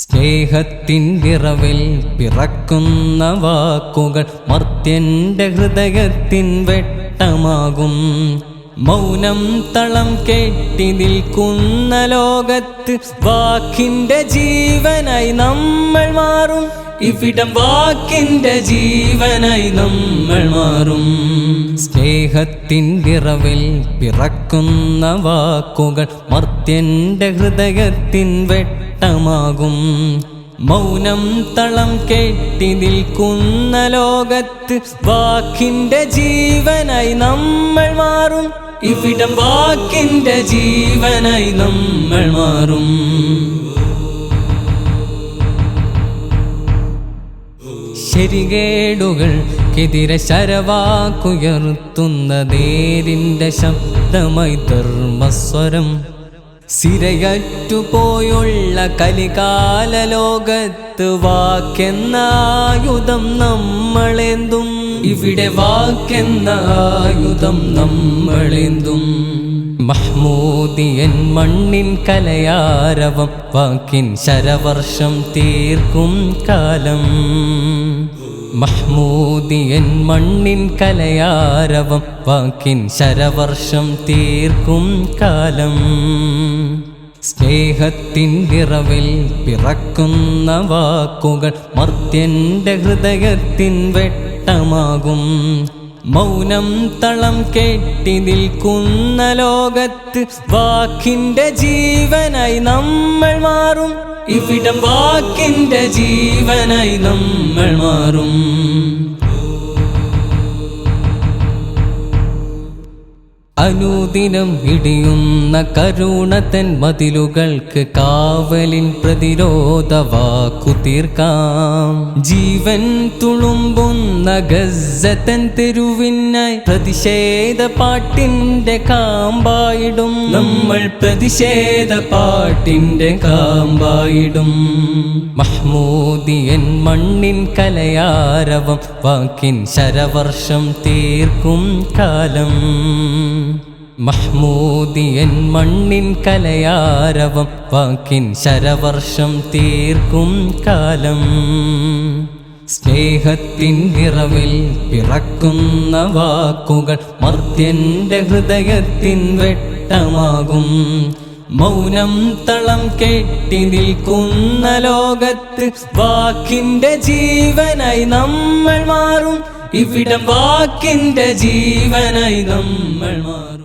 സ്നേഹത്തിൻ വിറവിൽ പിറക്കുന്ന വാക്കുകൾ മർത്യന്റെ ഹൃദയത്തിൻ വെട്ടമാകും. മൗനം തളം കെട്ടി നിൽക്കുന്ന ലോകത്ത് വാക്കിന്റെ ജീവനായി നമ്മൾ മാറും. ഇവിടം വാക്കിന്റെ ജീവനായി നമ്മൾ മാറും. സ്നേഹത്തിൻ വിറവിൽ പിറക്കുന്ന വാക്കുകൾ മർത്യന്റെ ഹൃദയത്തിൻ വെട്ടമാകും മൗനം തളം കെട്ടി നിൽക്കുന്ന ലോകത്ത് വാക്കിന്റെ ജീവനായി നമ്മൾ മാറും. ഇവിടം വാക്കിന്റെ ജീവനായി നമ്മൾ മാറും. ശരികേടുകൾക്കെതിരെ ശരവാക്കുയർത്തുന്ന നേരിന്റെ ശബ്ദമായി ധർമ്മസ്വരം സിരയറ്റുപോയുള്ള കലികാല ലോകത്ത് വാക്കെന്ന ആയുധം നമ്മളെന്തും? ഇവിടെ വാക്കെന്ന ആയുധം നമ്മളെന്തും? മഹ്മൂദിയൻ മണ്ണിൻ കലയാരവം വാക്കിൻ ശരവർഷം തീർക്കും കാലം. മഹ്മൂദിയൻ മണ്ണിൻ കലയാരവം വാക്കിൻ ശരവർഷം തീർക്കും കാലം. സ്നേഹത്തിൻ നിറവിൽ പിറക്കുന്ന വാക്കുകൾ മർത്യന്റെ ഹൃദയത്തിൻ വെട്ടമാകും. മൗനം തളം കെട്ടി നിൽക്കുന്ന ലോകത്ത് വാക്കിന്റെ ജീവനായി നമ്മൾ മാറും. ഇവിടം വാക്കിന്റെ ജീവനായി നമ്മൾ മാറും. അനുദിനം ഇടിയുന്ന കരുണത്തൻ മതിലുകൾക്ക് കാവലിൻ പ്രതിരോധ വാക്കു തീർക്കാം. ജീവൻ തുളുമ്പുന്ന ഗസത്തൻ തെരുവിനായി പ്രതിഷേധ പാട്ടിന്റെ കാമ്പായിടും. നമ്മൾ പ്രതിഷേധ പാട്ടിന്റെ കാമ്പായിടും. മഹ്മൂദിയൻ മണ്ണിൻ കലയാരവം വാക്കിൻ ശരവർഷം തീർക്കും കാലം. മഹ്മൂദിയൻ മണ്ണിൻ കലയാരവം വാക്കിൻ ശരവർഷം തീർക്കും കാലം. സ്നേഹത്തിൻ നിറവിൽ പിറക്കുന്ന വാക്കുകൾ മർത്യന്റെ ഹൃദയത്തിൻ വെട്ടമാകും. മൗനം തളം കെട്ടി നിൽക്കുന്ന ലോകത്ത് വാക്കിന്റെ ജീവനായി നമ്മൾ മാറും. ഇവിടം വാക്കിന്റെ ജീവനായി നമ്മൾ മാറും.